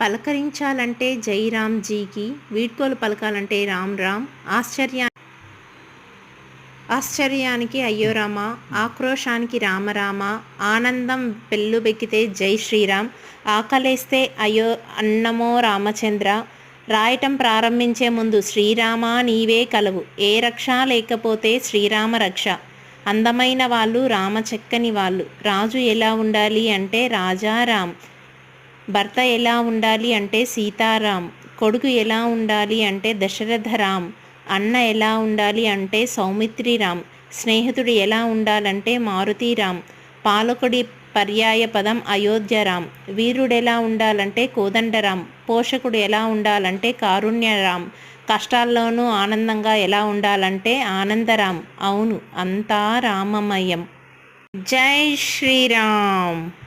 పలకరించాలంటే జై రామ్జీకి వీడ్కోలు పలకాలంటే రామ్ రామ్ ఆశ్చర్యా ఆశ్చర్యానికి అయ్యో రామ ఆక్రోశానికి రామరామ ఆనందం పెళ్ళుబెక్కితే జై శ్రీరామ్ ఆకలేస్తే అయ్యో అన్నమో రామచంద్ర రాయటం ప్రారంభించే ముందు శ్రీరామ నీవే కలవు ఏ రక్ష లేకపోతే శ్రీరామ రక్ష. అందమైన వాళ్ళు రామచక్కని వాళ్ళు రాజు ఎలా ఉండాలి అంటే రాజారాం భర్త ఎలా ఉండాలి అంటే సీతారాం కొడుకు ఎలా ఉండాలి అంటే దశరథరాం అన్న ఎలా ఉండాలి అంటే సౌమిత్రిరాం స్నేహితుడు ఎలా ఉండాలంటే మారుతీరాం పాలకుడి పర్యాయ పదం అయోధ్యరాం వీరుడు ఎలా ఉండాలంటే కోదండరాం పోషకుడు ఎలా ఉండాలంటే కారుణ్యరాం కష్టాల్లోనూ ఆనందంగా ఎలా ఉండాలంటే ఆనందరాం. అవును అంతా రామమయం. జై శ్రీరామ్.